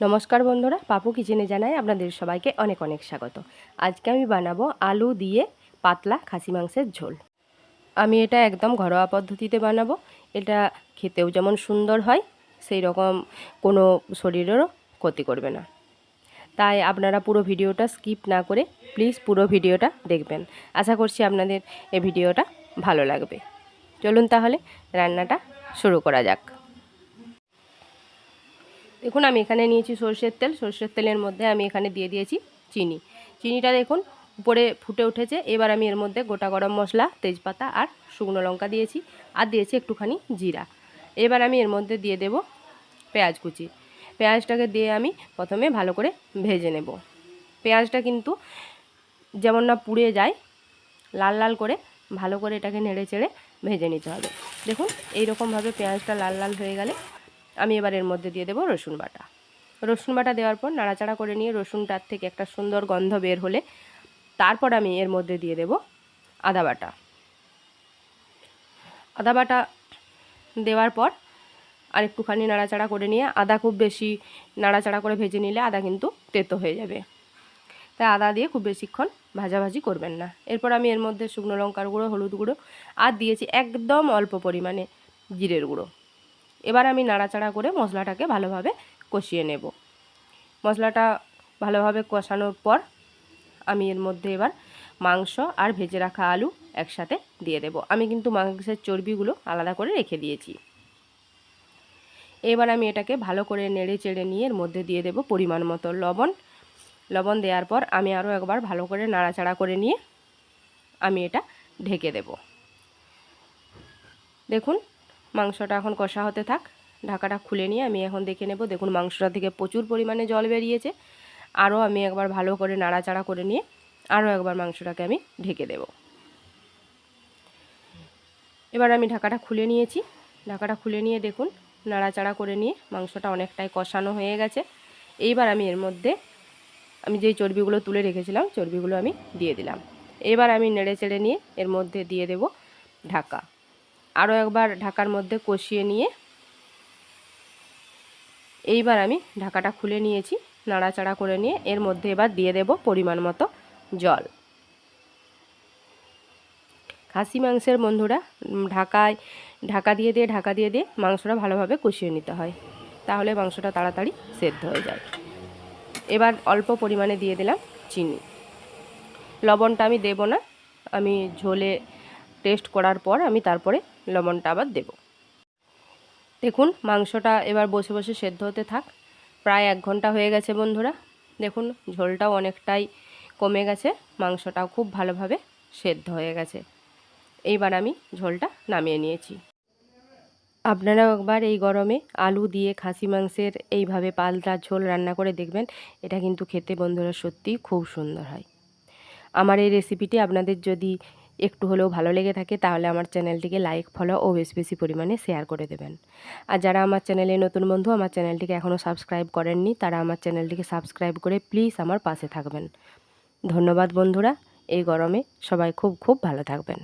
নমস্কার বন্ধুরা, পাপু কিচেনে জানাই আপনাদের সবাইকে অনেক অনেক স্বাগত। আজকে আমি বানাবো আলু দিয়ে পাতলা খাসি মাংসের ঝোল। আমি এটা একদম ঘরোয়া পদ্ধতিতে বানাবো। এটা খেতেও যেমন সুন্দর হয় সেই রকম কোনো শরীরেরও ক্ষতি করবে না। তাই আপনারা পুরো ভিডিওটা স্কিপ না করে প্লিজ পুরো ভিডিওটা দেখবেন। আশা করছি আপনাদের এই ভিডিওটা ভালো লাগবে। চলুন তাহলে রান্নাটা শুরু করা যাক। দেখুন, আমি এখানে নিয়েছি সর্ষের তেল। সর্ষের তেলের মধ্যে আমি এখানে দিয়ে দিয়েছি চিনি। চিনিটা দেখুন, উপরে ফুটে উঠেছে। এবার আমি এর মধ্যে গোটা গরম মশলা, তেজপাতা আর শুকনো লঙ্কা দিয়েছি আর দিয়েছি একটুখানি জিরা। এবার আমি এর মধ্যে দিয়ে দেব পেঁয়াজ কুচি। পেঁয়াজটাকে দিয়ে আমি প্রথমে ভালো করে ভেজে নেব। পেঁয়াজটা কিন্তু যেমন না পুড়ে যায়, লাল লাল করে ভালো করে এটাকে নেড়ে চেড়ে ভেজে নিতে হবে। দেখুন, এইরকমভাবে পেঁয়াজটা লাল লাল হয়ে গেলে আমি এবার এর মধ্যে দিয়ে দেবো রসুন বাটা। রসুন বাটা দেওয়ার পর নাড়াচাড়া করে নিয়ে রসুনটার থেকে একটা সুন্দর গন্ধ বের হলে তারপর আমি এর মধ্যে দিয়ে দেব আদা বাটা। আদা বাটা দেওয়ার পর আর একটুখানি নাড়াচাড়া করে নিয়ে আদা খুব বেশি নাড়াচাড়া করে ভেজে নিলে আদা কিন্তু তেতো হয়ে যাবে। তাই আদা দিয়ে খুব বেশিক্ষণ ভাজাভাজি করবেন না। এরপর আমি এর মধ্যে শুকনো লঙ্কার গুঁড়ো, হলুদ গুঁড়ো, আর দিয়েছি একদম অল্প পরিমাণে জিরের গুঁড়ো। এবার আমি নাড়াচাড়া করে মশলাটাকে ভালোভাবে কষিয়ে নেব। মশলাটা ভালোভাবে কষানোর পর আমি এর মধ্যে এবার মাংস আর ভেজে রাখা আলু একসাথে দিয়ে দেব। আমি কিন্তু মাংসের চর্বিগুলো আলাদা করে রেখে দিয়েছি। এবার আমি এটাকে ভালো করে নেড়ে চেড়ে নিয়ে এর মধ্যে দিয়ে দেব পরিমাণ মতো লবণ। লবণ দেওয়ার পর আমি আরও একবার ভালো করে নাড়াচাড়া করে নিয়ে আমি এটা ঢেকে দেব। দেখুন মাংসটা এখন কষা হতে থাক। ঢাকাটা খুলে নিয়ে আমি এখন দেখে নেব। দেখুন, মাংসটা থেকে প্রচুর পরিমাণে জল বেরিয়েছে। আরও আমি একবার ভালো করে নাড়াচাড়া করে নিয়ে আরও একবার মাংসটাকে আমি ঢেকে দেব। এবার আমি ঢাকাটা খুলে নিয়েছি। ঢাকাটা খুলে নিয়ে দেখুন, নাড়াচাড়া করে নিয়ে মাংসটা অনেকটাই কষানো হয়ে গেছে। এইবার আমি এর মধ্যে, আমি যেই চর্বিগুলো তুলে রেখেছিলাম, চর্বিগুলো আমি দিয়ে দিলাম। এবার আমি নেড়ে চেড়ে নিয়ে এর মধ্যে দিয়ে দেব ঢাকা। আরও একবার ঢাকার মধ্যে কষিয়ে নিয়ে এইবার আমি ঢাকাটা খুলে নিয়েছি, নাড়াচাড়া করে নিয়ে এর মধ্যে এবার দিয়ে দেব পরিমাণ মতো জল। খাসি মাংসের বন্ধুরা ঢাকায়, ঢাকা দিয়ে দিয়ে, ঢাকা দিয়ে দিয়ে মাংসটা ভালোভাবে কষিয়ে নিতে হয়। তাহলে মাংসটা তাড়াতাড়ি সেদ্ধ হয়ে যায়। এবার অল্প পরিমাণে দিয়ে দিলাম চিনি। লবণটা আমি দেব না। আমি ঝোলে টেস্ট করার পর আমি তারপরে লবণটা আবার দেব। দেখুন, মাংসটা এবার বসে বসে সেদ্ধ হতে থাক। প্রায় এক ঘণ্টা হয়ে গেছে বন্ধুরা। দেখুন, ঝোলটাও অনেকটাই কমে গেছে, মাংসটাও খুব ভালোভাবে সেদ্ধ হয়ে গেছে। এইবার আমি ঝোলটা নামিয়ে নিয়েছি। আপনারাও একবার এই গরমে আলু দিয়ে খাসি মাংসের এইভাবে পালটা ঝোল রান্না করে দেখবেন, এটা কিন্তু খেতে বন্ধুরা সত্যিই খুব সুন্দর হয়। আমার এই রেসিপিটি আপনাদের যদি একটু হলেও ভালো লেগে থাকে, তাহলে আমার চ্যানেলটিকে লাইক ফলো ও বেশি বেশি পরিমাণে শেয়ার করে দেবেন। আর যারা আমার চ্যানেলে নতুন বন্ধু, আমার চ্যানেলটিকে এখনও সাবস্ক্রাইব করেননি, তারা আমার চ্যানেলটিকে সাবস্ক্রাইব করে প্লিজ আমার পাশে থাকবেন। ধন্যবাদ বন্ধুরা, এই গরমে সবাই খুব খুব ভালো থাকবেন।